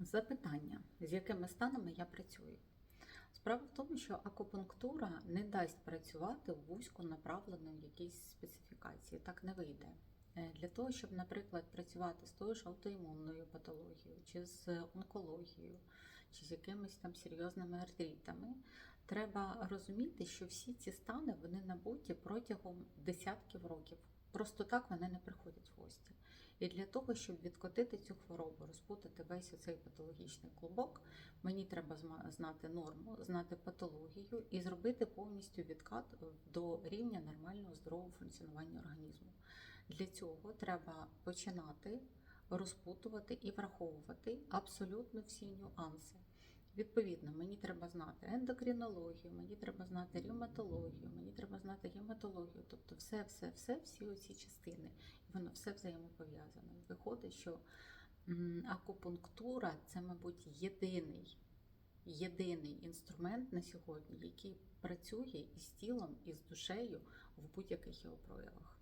Запитання, з якими станами я працюю? Справа в тому, що акупунктура не дасть працювати в вузько направленої якійсь специфікації. Так не вийде. Е, Для того, щоб, наприклад, працювати з тою ж аутоімунною патологією, чи з онкологією, чи з якимись там серйозними артритами, треба розуміти, що всі ці стани вони набуті протягом десятків років. Просто так вони не приходять в. І для того, щоб відкотити цю хворобу, розпутати весь оцей патологічний клубок, мені треба знати норму, знати патологію і зробити повністю відкат до рівня нормального здорового функціонування організму. Для цього треба починати розпутувати і враховувати абсолютно всі нюанси. Відповідно, мені треба знати ендокринологію, мені треба знати ревматологію, мені треба знати гематологію, тобто все, все, все, всі оці частини, і воно все взаємопов'язане. Виходить, що акупунктура це, мабуть, єдиний, єдиний інструмент на сьогодні, який працює із тілом, і з душею в будь-яких його проявах.